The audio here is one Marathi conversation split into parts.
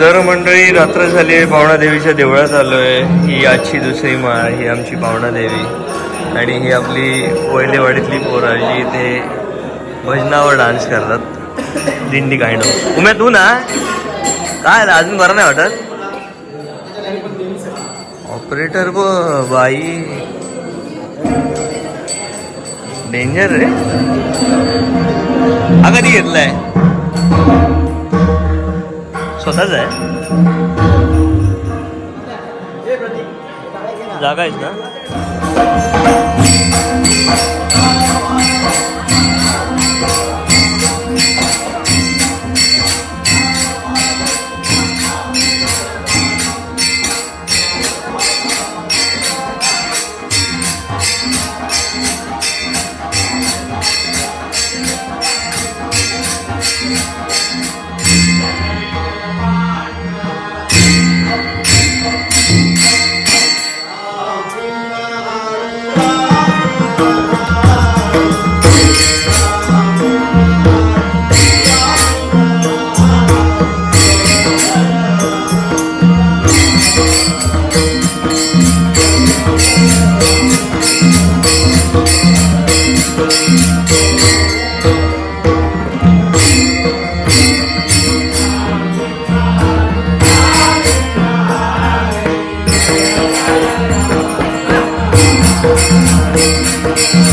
तर मंडळी रात्र झाली आहे. पावणादेवीच्या देवळात आलो आहे ही आजची दुसरी माळ ही आमची पावणादेवी आणि ही आपली वैलेवाडीतली पोरं जी इथे भजनावर डान्स करतात. दिंडी काढणं उम्या तू ना? काय अजून बरं नाही वाटत? ऑपरेटर ब बाई. डेंजर रे. हा कधी घेतलाय. स्वतःच आहे. जागा आहेस ना? Thank you.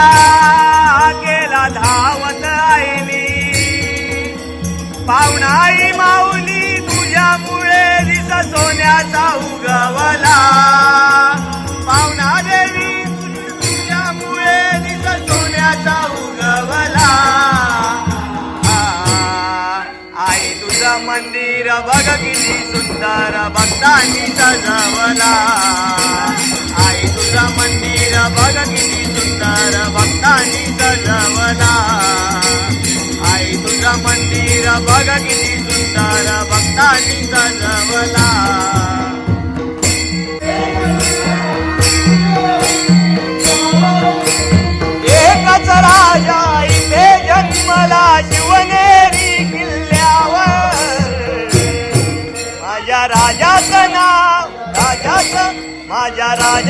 जनाच्या केला धावत आईनी पावनाई माऊली तुझ्यामुळे दिस सोन्याचा उगवला. पावना देवी तुझ्यामुळे दिस सोन्याचा उगवला. आई तुझं मंदिर बघ किती सुंदर भक्तांनी सजवला. आई तुझं मंदिर बघ किती सुंदर भक्तांनी सजवला आई तुझा मंदिर बघ किती सुंदर भक्तांनी सजवला एकच राजा इथे जन्मला शिवनेरी किल्ल्यावर. माझ्या राजाचं नाव राजाचं माझ्या राजा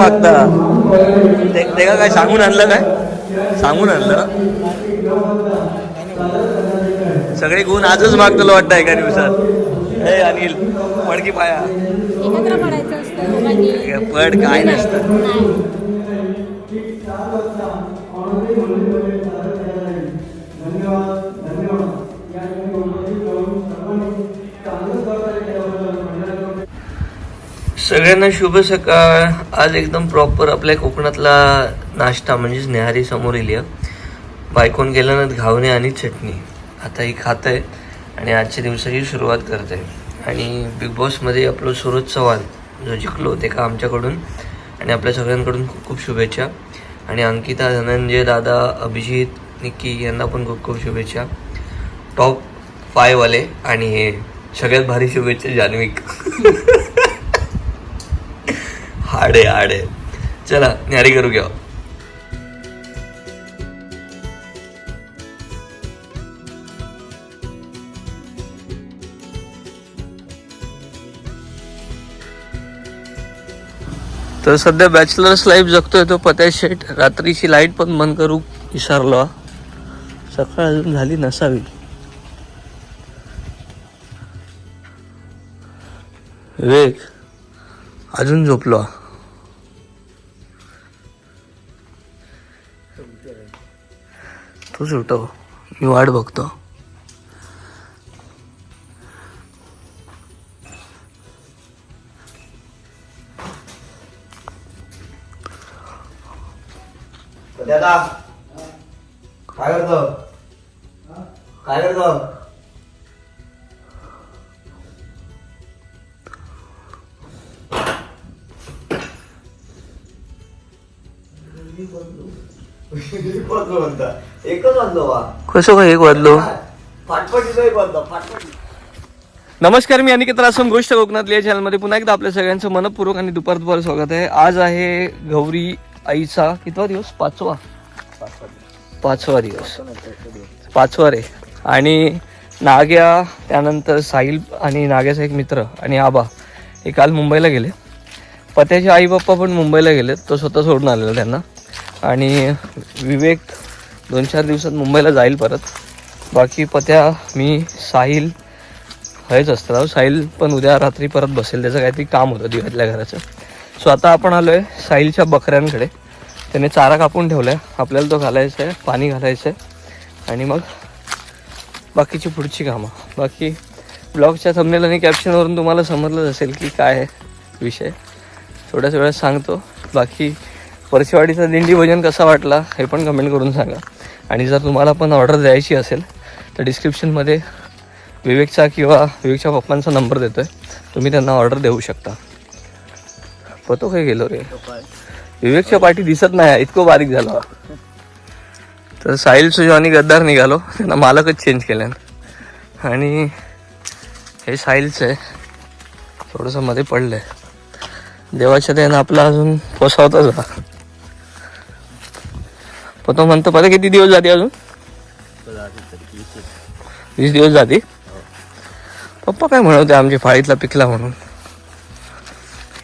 मागता ते काय सांगून आणलं काय? सांगून आणलं? सगळे गुण आजच माग तुला वाटतं एका दिवसात. हे अनिल पडकी पाया. पड काय नसतं. सगळ्यांना शुभ सकाळ. आज एकदम प्रॉपर आपल्या कोकणातला नाश्ता म्हणजेच न्याहारी समोर येईल बायकोन गेल्यानं घावणे आणि चटणी. आता ही खात आहे आणि आजच्या दिवसाची सुरुवात करते. आणि बिग बॉसमध्ये आपलं सुरज चव्हाण जो जिंकलो ते का आमच्याकडून. आणि आपल्या सगळ्यांकडून खूप खूप शुभेच्छा. आणि अंकिता धनंजय दादा अभिजित निक्की यांना पण खूप खूप शुभेच्छा. टॉप फायवाले आणि हे सगळ्यात भारी शुभेच्छा जान्हवी. आडे आडे. चला न्यारी करू घ्या. तर सध्या बॅचलर्स लाईफ जगतोय तो पत्या शेट रात्रीची लाइट पण बंद करू विसरलो. सकाळ अजून झाली नसावी. वेग अजून झोपलो. तू उठव मी वाट बघतो. दादा काय करतो? काय करतो? म्हणता. एकच वाजलो वा कसं काय एक वाजलो? फाटफटीचा एक वाजता फाटफटी. नमस्कार मी अनिकेत रासम गोष्ट कोकणातली या चॅनलमध्ये पुन्हा एकदा आपल्या सगळ्यांचं मनपूर्वक आणि दुपार दुपार स्वागत आहे. आज आहे गौरी आईचा कितवा दिवस? पाचवा. पाचवा दिवस. पाचवा रे. आणि नाग्या त्यानंतर साहिल आणि नाग्याचा एक मित्र आणि आबा हे काल मुंबईला गेले. पत्याचे आई बाप्पा पण मुंबईला गेलेत. तो स्वतः सोडून आलेला त्यांना. आणि विवेक दोन चार दिवसात मुंबईला जाईल परत. बाकी पत्या मी साहिल हेच असतं राव. साहिल पण उद्या रात्री परत बसेल. त्याचं काहीतरी काम होतं दिव्यातल्या घराचं. सो आता आपण आलो आहे साहिलच्या बकऱ्यांकडे. त्याने चारा कापून ठेवला आहे आपल्याला तो घालायचा आहे पाणी घालायचं आहे आणि मग बाकीची पुढची कामं. बाकी ब्लॉगच्या थंबनेल आणि कॅप्शनवरून तुम्हाला समजलंच असेल की काय आहे विषय. थोड्याच वेळात सांगतो. बाकी परशेवाडीचा दिंडी भजन कसा वाटला हे पण कमेंट करून सांगा. आणि जर तुम्हाला पण ऑर्डर द्यायची असेल तर डिस्क्रिप्शनमध्ये विवेकचा किंवा विवेकच्या पप्पांचा नंबर देतो आहे तुम्ही त्यांना ऑर्डर देऊ शकता. पतो काय गेलो रे? विवेकच्या पाठी दिसत नाही इतकं बारीक झालं. तर साहिल सुजो आणि गद्दार निघालो. त्यांना मालकच चेंज केल्यान. आणि हे साहिलचं आहे. थोडंसं मध्ये पडलंय. देवाच्या त्यानं आपला अजून पोसावताच हा पण तो म्हणतो पता किती दिवस जाते अजून? वीस दिवस जाते? पप्पा काय म्हणत होते आमच्या फाळीतला पिकला म्हणून?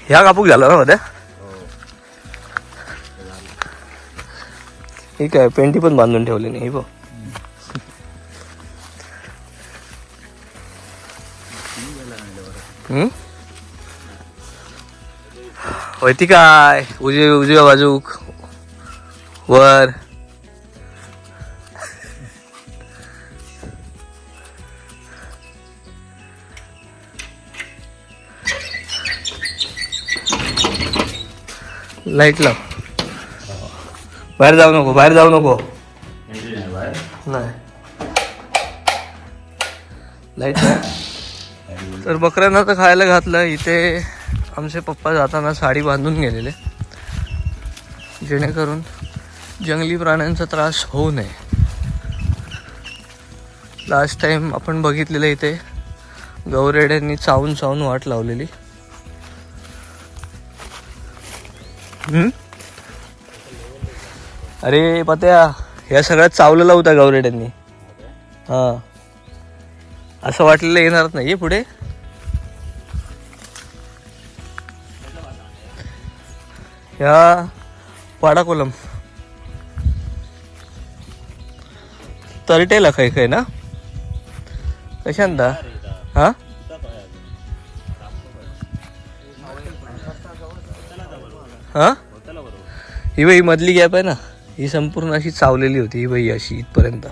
ह्या कापूक झाला ना मध्ये? ठीक आहे पेंटी पण बांधून ठेवली नाही बघ. हम्म? होय ती काय? उजवी उजव्या बाजूक. वर. लाइट लाव. बाहेर जाऊ नको बाहेर जाऊ नको. नाही लाइट नाही. तर बकऱ्यांना तर खायला घातलं इथे आमचे पप्पा जाताना साडी बांधून गेलेले. जेणेकरून जंगली प्राण्यांचा त्रास होऊ नये. लास्ट टाइम आपण बघितलेलं इथे गौरेड्यांनी चावून चावून वाट लावलेली. हम्म? अरे पत्या ह्या सगळ्यात चावलेला होता गौरेड्यांनी. हा. असं वाटलेलं येणारच नाही पुढे. ह्या पाडा कोलम तरटेला खै खै ना? कशांदा? हा? हा? ही बाई मधली गॅप आहे ना ही संपूर्ण अशी चावलेली होती ही बाई अशी इथपर्यंत.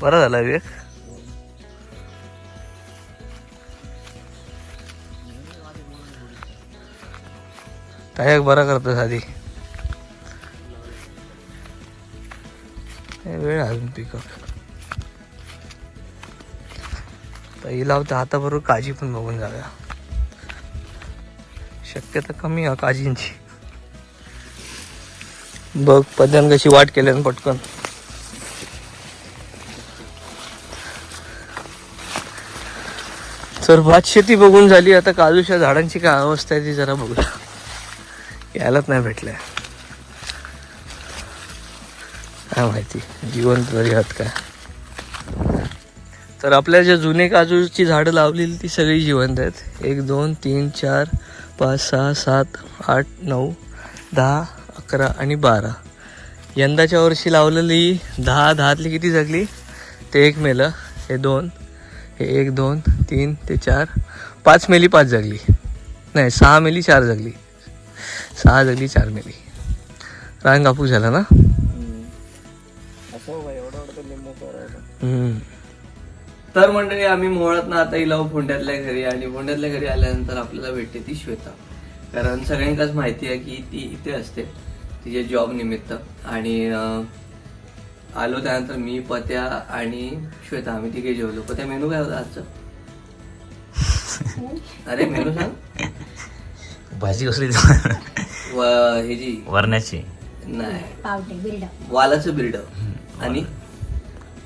बरा झाला विवेक काय बरा करतो आधी वेळ अजून पिकअप तर लावते लावता हाताबरोबर काळजी पण बघून जाऊया. शक्यता कमी आहे काजींची. बघ पद्यान कशी वाट केल्यान पटकन. तर भात शेती बघून झाली आता काजूच्या झाडांची काय अवस्था आहे ती जरा बघूया. यायलाच नाही भेटल्या. काय माहिती जिवंत तरी आहात काय. तर आपल्या ज्या जुने काजूची झाडं लावलेली ती सगळी जिवंत आहेत. एक दोन तीन चार पाच सहा सात आठ नऊ दहा अकरा आणि बारा. यंदाच्या वर्षी लावलेली दहा दहातली किती जगली? ते एक मेलं हे दोन हे एक दोन तीन ते चार. पाच मेली पाच जगली. नाही सहा मेली चार जगली. सहा जगली चार मेली. रांग कापूस झाला ना? हम्म. तर मंडळी आम्ही मोहळात आता इलाव फोंड्यातल्या घरी आणि फोंड्यातल्या घरी आल्यानंतर आपल्याला भेटते ती श्वेता. कारण सगळ्यांकाच माहिती आहे की ती इथे असते तिच्या जॉब निमित्त. आणि आलो त्यानंतर मी पत्या आणि श्वेता आम्ही तिघे जेवलो. पत्या मेनू काय होता आजचं? अरे मेनू सांग. भाजी कसली व हे जी वरण्याची. नाही. पावटे बिल्ड वालाचं बिर्ड आणि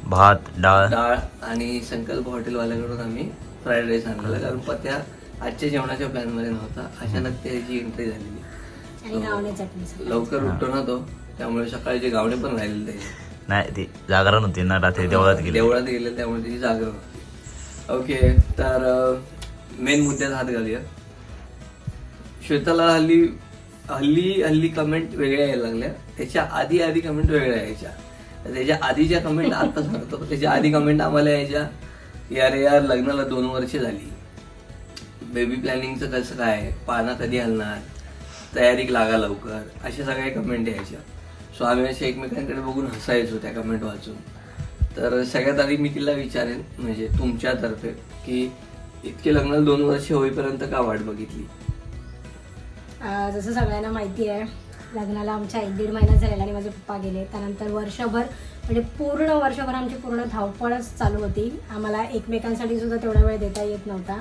भात डाळ. डाळ आणि संकल्प हॉटेलवाल्याकडून आम्ही फ्राईड राईस आणलेला कारण पत्या आजच्या जेवणाच्या प्लॅनमध्ये नव्हता. अचानक त्याची एंट्री झालेली. आणि गावणे चटणी लवकर उठतो ना तो त्यामुळे सकाळचे गावणे पण राहिलेले त्याचे नाही ती जागरण होती ना रात्री देवळात गेली. देवळात गेले त्यामुळे त्याची जागरण होती. ओके तर मेन मुद्द्यात हात घालूया. श्वेताला हल्ली हल्ली हल्ली कमेंट वेगळ्या यायला लागल्या. त्याच्या आधी आधी कमेंट वेगळ्या यायच्या. त्याच्या आधीच्या कमेंट आता सांगतो. त्याच्या आधी कमेंट आम्हाला यायच्या यार यार लग्नाला दोन वर्ष झाली. बेबी प्लॅनिंगचं कसं काय? पाना कधी हलणार? तयारीक लागा लवकर. अशा सगळ्या कमेंट यायच्या. सो आम्ही अशा एकमेकांकडे बघून हसायचो त्या कमेंट वाचून. तर सगळ्यात आधी मी तिला विचारेन म्हणजे तुमच्यातर्फे की इतके लग्नाला दोन वर्ष होईपर्यंत का वाट बघितली? जसं सगळ्यांना माहिती आहे लग्नाला आमच्या एक दीड महिना झालेला आणि माझे पप्पा गेले. त्यानंतर वर्षभर म्हणजे पूर्ण वर्षभर आमची पूर्ण धावपळच चालू होती. आम्हाला एकमेकांसाठी सुद्धा तेवढा वेळ देता येत नव्हता.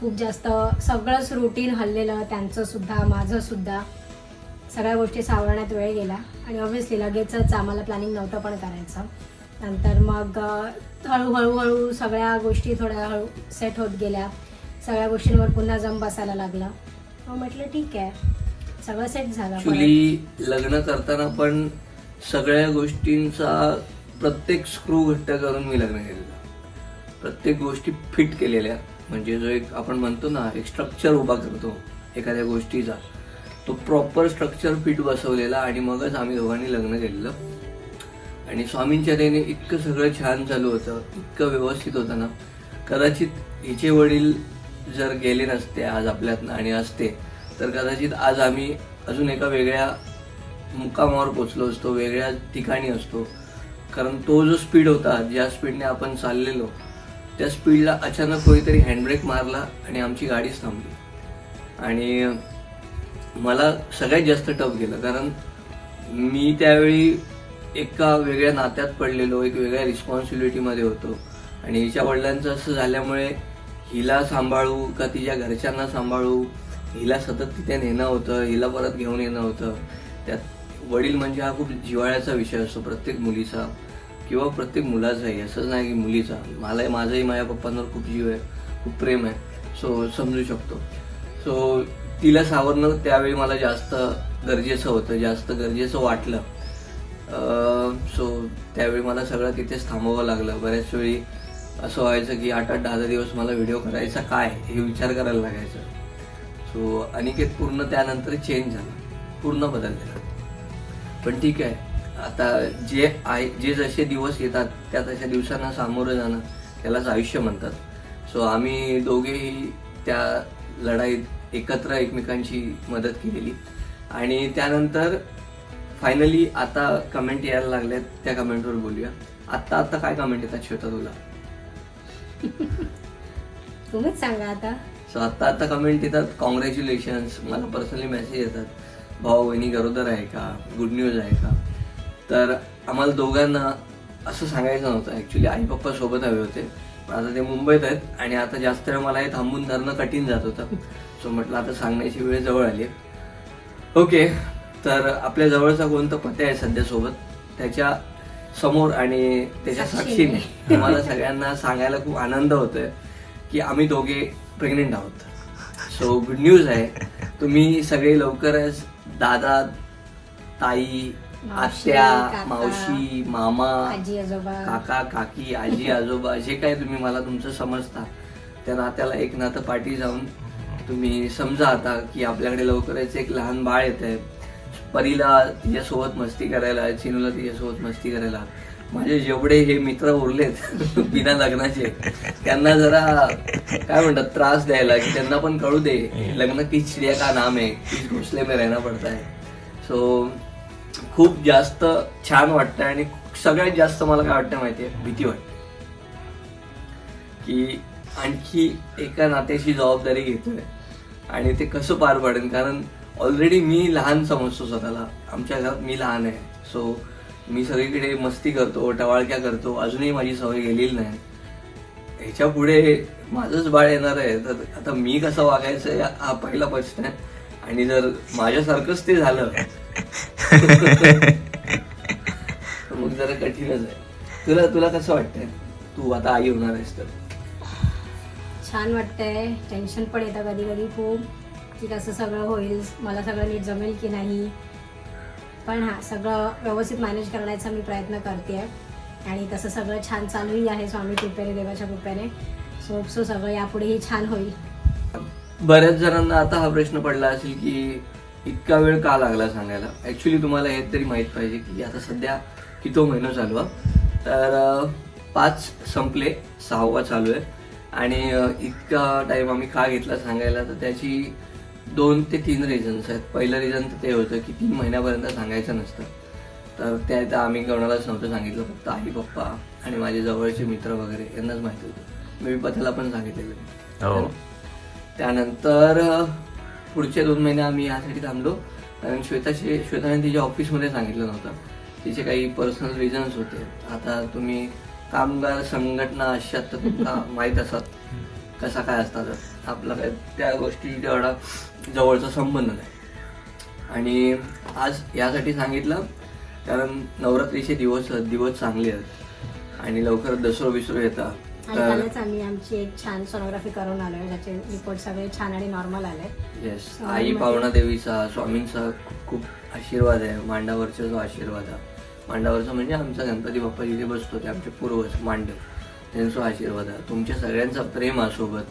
खूप जास्त सगळंच रुटीन हल्लेलं त्यांचं सुद्धा माझं सुद्धा. सगळ्या गोष्टी सावरण्यात वेळ गेला. आणि ऑब्व्हियसली लगेचच आम्हाला प्लॅनिंग नव्हतं पण करायचं. नंतर मग हळूहळूहळू सगळ्या गोष्टी थोड्या हळू सेट होत गेल्या. सगळ्या गोष्टींवर पुन्हा जम बसायला लागला. मग म्हटलं ठीक आहे. सगळं सेट झालं ऍक्च्युली लग्न करताना पण सगळ्या गोष्टींचा प्रत्येक स्क्रू घट्ट करून मी लग्न केलेलं. प्रत्येक गोष्टी फिट केलेल्या. म्हणजे जो एक आपण म्हणतो ना एक स्ट्रक्चर उभा करतो एखाद्या गोष्टीचा. तो प्रॉपर स्ट्रक्चर फिट बसवलेला आणि मगच आम्ही दोघांनी लग्न केलेलं. आणि स्वामींच्या त्याने इतकं सगळं छान चालू होतं इतकं व्यवस्थित होतं ना. कदाचित हिचे वडील जर गेले नसते आज आपल्यातनं आणि असते तर कदाचित आज आम्ही अजून एका वेगळ्या मुकामावर पोचलो असतो वेगळ्या ठिकाणी असतो. कारण तो जो स्पीड होता ज्या स्पीडने आपण चाललेलो त्या स्पीडला अचानक कोणीतरी हँडब्रेक मारला आणि आमची गाडीच थांबली. आणि मला सगळ्यात जास्त टफ गेलं कारण मी त्यावेळी एका वेगळ्या नात्यात पडलेलो एक वेगळ्या रिस्पॉन्सिबिलिटीमध्ये होतो. आणि हिच्या वडिलांचं असं झाल्यामुळे हिला सांभाळू का तिच्या घरच्यांना सांभाळू हिला सतत तिथे नेणं होतं हिला परत घेऊन येणं होतं. त्यात वडील म्हणजे हा खूप जिव्हाळ्याचा विषय असतो प्रत्येक मुलीचा किंवा प्रत्येक मुलाचाही असंच नाही की मुलीचा. मला माझाही माझ्या पप्पांवर खूप जीव आहे खूप प्रेम आहे. सो समजू शकतो. सो तिला सावरणं त्यावेळी मला जास्त गरजेचं होतं जास्त गरजेचं वाटलं. सो त्यावेळी मला सगळं तिथेच थांबवावं लागलं. बऱ्याच वेळी असं व्हायचं की आठ आठ दहा दहा दिवस मला व्हिडिओ करायचा काय हे विचार करायला लागायचं. सो अनिकेत पूर्ण त्यानंतर चेंज झाला. पूर्ण बदललेला पण ठीक आहे. आता जे आहे जे जसे दिवस येतात त्या तशा दिवसांना सामोरं जाणं त्यालाच आयुष्य म्हणतात. सो आम्ही दोघेही त्या लढाईत एकत्र एकमेकांची मदत केलेली. आणि त्यानंतर फायनली आता कमेंट यायला लागल्यात. त्या कमेंटवर बोलूया. आत्ता आत्ता काय कमेंट येतात श्वेता तुला? तुम्हीच सांगा आता. सो आत्ता आता कमेंट येतात कॉंग्रॅच्युलेशन्स मला पर्सनली मेसेज येतात. भाऊ वहिनी गरोदर आहे का? गुड न्यूज आहे का? तर आम्हाला दोघांना असं सांगायचं नव्हतं. ॲक्च्युली आई पप्पा सोबत हवे होते. पण आता ते मुंबईत आहेत आणि आता जास्त वेळ मला हे थांबून धरणं कठीण जात होतं. सो म्हटलं आता सांगण्याची वेळ जवळ आली. ओके तर आपल्या जवळचा कोणता पत्या आहे सध्या सोबत? त्याच्यासमोर आणि त्याच्या साक्षीने. मला सगळ्यांना सांगायला खूप आनंद होतोय की आम्ही दोघे प्रेग्नेंट आहोत. सो गुड न्यूज आहे. तुम्ही सगळे लवकरच दादा ताई आत्या मावशी मामा आजी आजोबा. काका काकी आजी आजोबा जे काय तुम्ही मला तुमचं समजता त्या नात्याला एक नातं पाठी जाऊन तुम्ही समजा आता की आपल्याकडे लवकरच एक लहान बाळ येत आहे परीला तिच्यासोबत मस्ती करायला चिनूला तिच्यासोबत मस्ती करायला. माझे जेवढे हे मित्र उरलेत बिना लग्नाचे त्यांना जरा काय म्हणतात त्रास द्यायला की त्यांना पण कळू दे लग्न की चिडिया का नाम आहे किस घोसले में रहना पडताय सो खूप जास्त छान वाटतं आणि सगळ्यात जास्त मला काय वाटतं माहितीये? भीती वाटते. की आणखी एका नात्याची जबाबदारी घेतोय आणि ते कसं पार पडेल कारण ऑलरेडी मी लहान समजतो स्वतःला. आमच्या घरात मी लहान आहे. सो मी सगळीकडे मस्ती करतो टवाळक्या करतो अजूनही माझी सवय गेलेली नाही. ह्याच्या पुढे माझंच बाळ येणार आहे. तर आता मी कसं वागायचं हा पहिला प्रश्न आहे. आणि जर माझ्यासारखंच ते झालं तर मग जरा कठीणच आहे. तुला तुला कसं वाटतंय? तू आता आई होणार आहेस तर. छान वाटतंय. टेन्शन पण येतं कधी कधी खूप. की कसं सगळं होईल मला सगळं नीट जमेल की नाही. पण हा सगळं व्यवस्थित मॅनेज करण्याचा मी प्रयत्न करते आहे. आणि तसं सगळं छान चालूही आहे स्वामी कृपेने देवाच्या कृपेने. सो सो सगळं यापुढेही छान होईल. बऱ्याच जणांना आता हा प्रश्न पडला असेल की इतका वेळ का लागला सांगायला? ऍक्च्युली तुम्हाला हे तरी माहीत पाहिजे की आता सध्या कितो महिना चालू आहे? तर पाच संपले सहावा चालू आहे. आणि इतका टाईम आम्ही का घेतला सांगायला? तर त्याची दोन ते तीन रिझन्स आहेत. पहिलं रिझन तर ते होतं की तीन महिन्यापर्यंत सांगायचं नसतं. तर त्या आम्ही कोणालाच नव्हतं सांगितलं फक्त आई पप्पा आणि माझे जवळचे मित्र वगैरे यांनाच माहिती होतं. मी पथ्याला पण सांगितलेलं. हो. त्यानंतर पुढचे दोन महिने आम्ही यासाठी थांबलो. कारण श्वेताचे श्वेताने तिच्या ऑफिसमध्ये सांगितलं नव्हतं. तिचे काही पर्सनल रिझन्स होते. आता तुम्ही कामगार संघटना अशात तर तुमका माहीत असत. कसा काय असतात आपला काय त्या गोष्टी तेवढा जवळचा संबंध नाही. आणि आज यासाठी सांगितलं कारण नवरात्रीचे दिवस दिवस चांगले आहेत. आणि लवकर दसरो बिसरो येतात. आणि कालच आम्ही आमची एक छान सोनोग्राफी करून आलोय ज्याचे रिपोर्ट सगळे छान आणि नॉर्मल आले येस आई पावणा देवीचा स्वामींचा खूप आशीर्वाद आहे मांडावरचा जो आशीर्वाद आहे. मांडावरचा म्हणजे आमचा गणपती बाप्पा जिथे बसतो ते आमचे पूर्वज मांडव. त्यांचा आशीर्वाद आहे. तुमच्या सगळ्यांचा प्रेम आहे सोबत.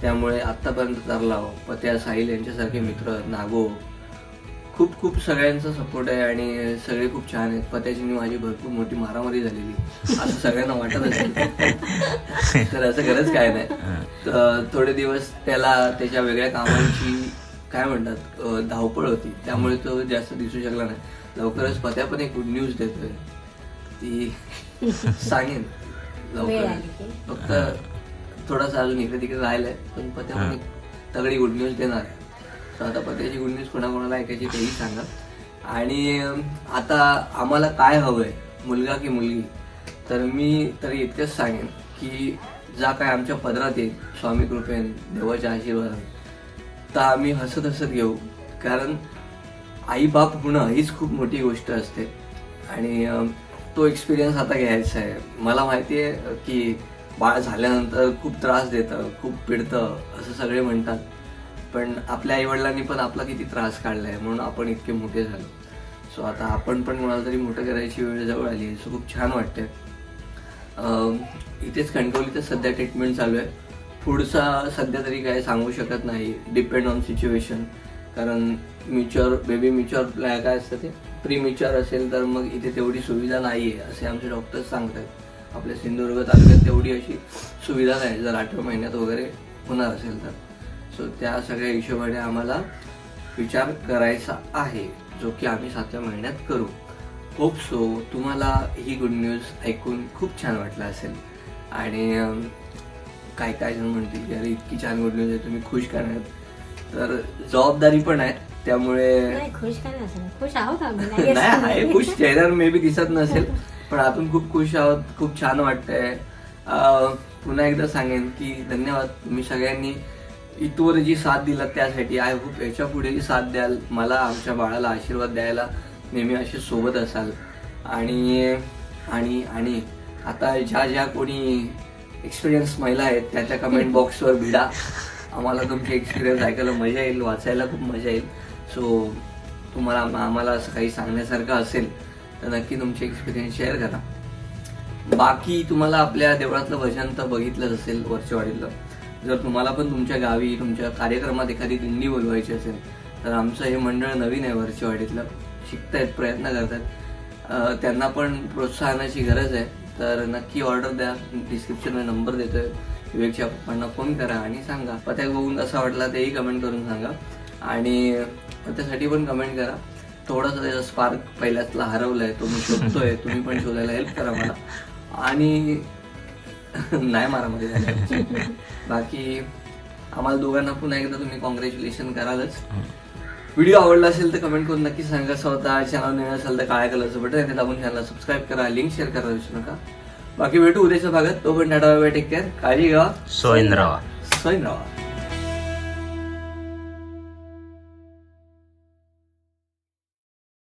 त्यामुळे आत्तापर्यंत तरलाव पत्या साहिल यांच्यासारखे मित्र नागो. खूप खूप सगळ्यांचा सपोर्ट आहे आणि सगळे खूप छान आहेत. पत्याची माझी भरपूर मोठी मारामारी झालेली. असं सगळ्यांना वाटत असेल. तर असं गरज काय नाही. थोडे दिवस त्याला त्याच्या वेगळ्या कामांची काय म्हणतात धावपळ होती. त्यामुळे तो जास्त दिसू शकला नाही. लवकरच पत्या पण एक गुड न्यूज देतोय. ती सांगेन. वेळ लवकर आली की. फक्त थोडासा अजून इकडे तिकडे राहिलंय पण पत्या तगडी गुड न्यूज देणार आहे. तर आता पत्याची गुड न्यूज कोणाकोणाला ऐकायची तेही सांगा आणि आता आम्हाला काय हवंय मुलगा की मुलगी तर मी तरी इतकंच सांगेन की जा काय आमच्या पदरात येईल स्वामी कृपेन देवाच्या आशीर्वादाने. तर आम्ही हसत हसत घेऊ. कारण आई बाप होणं हीच खूप मोठी गोष्ट असते. आणि तो एक्सपिरियन्स आता घ्यायचा आहे. मला माहिती आहे की बाळ झाल्यानंतर खूप त्रास देतं खूप पिडतं असं सगळे म्हणतात. पण आपल्या आईवडिलांनी पण आपला किती त्रास काढला आहे म्हणून आपण इतके मोठे झालो. सो आता आपण पण कोणाला तरी मोठं करायची वेळ जवळ आली सो खूप छान वाटते इथेच इथेच कणकवलीतच सध्या ट्रीटमेंट चालू आहे. पुढचा सध्या तरी काय सांगू शकत नाही. डिपेंड ऑन सिच्युएशन कारण म्युच्युअर बेबी म्युच्युअर काय असतं ते? प्री असेल तर मग इथे तेवढी सुविधा नाही आहे असे आमचे डॉक्टर्स सांगतात आपल्या सिंधुदुर्ग तालुक्यात तेवढी अशी सुविधा नाही जर आठव्या महिन्यात वगैरे होणार असेल तर. सो त्या सगळ्या हिशोबाने आम्हाला विचार करायचा आहे जो की आम्ही सातव्या महिन्यात करू. होप सो तुम्हाला ही गुड न्यूज ऐकून खूप छान वाटलं असेल. आणि काय काय जण म्हणतील की अरे इतकी छान गुड न्यूज आहे तुम्ही खुश करणार. तर जबाबदारी पण आहे. त्यामुळे नाही खुश काय नसेल. खुश आहोत आम्ही नाही नाही असं आहे. खुश चेहऱ्यावर मे बी दिसत नसेल पण आतून खूप खुश आहोत खूप छान वाटतंय. अं, पुन्हा एकदा सांगेन की धन्यवाद तुम्ही सगळ्यांनी इथवर जी साथ दिला त्यासाठी. आय होप याच्या पुढेही साथ द्याल मला आमच्या बाळाला आशीर्वाद द्यायला नेहमी असे सोबत असाल. आणि आणि आणि आता ज्या ज्या कोणी एक्सपिरियन्स महिला आहेत त्या त्या कमेंट बॉक्सवर भिडा. आम्हाला तुमचे एक्सपिरियन्स ऐकायला मजा येईल वाचायला खूप मजा येईल. सो तुम्हाला आम्हाला असं काही सांगण्यासारखं असेल तर नक्की तुमचे एक्सपिरियन्स शेअर करा. बाकी तुम्हाला आपल्या देवळातलं भजन तर बघितलंच असेल वरच्या जर तुम्हाला पण तुमच्या गावी तुमच्या कार्यक्रमात एखादी दिंडी बोलवायची असेल तर आमचं हे मंडळ नवीन आहे वरच्या शिकत शिकतायत प्रयत्न करतात त्यांना पण प्रोत्साहनाची गरज आहे. तर नक्की ऑर्डर द्या. डिस्क्रिप्शनमध्ये नंबर देतोय. विवेकच्या पप्पांना फोन करा आणि सांगा. पत्या बघून कसा वाटला तेही कमेंट करून सांगा. आणि त्यासाठी पण कमेंट करा. थोडासा त्याचा स्पार्क पहिल्यातला हरवलाय तो मी शोधतोय तुम्ही पण शोधायला हेल्प करा मला. आणि नाही मारामध्ये झालं. बाकी आम्हाला दोघांना पुन्हा एकदा तुम्ही कॉंग्रॅच्युलेशन करालच. व्हिडिओ आवडला असेल तर कमेंट करून नक्की सांगा स्वतः. चॅनल नवीन असेल तर काळ्या कलरचं बटन आहे ते दाबून चॅनलला सबस्क्राईब करा लिंक शेअर करा विसरू नका. बाकी भेटू उद्याच्या भागात. तो पण टाटा टेक केअर काळजी घ्या. सोयंद्रावा स्वयं राहा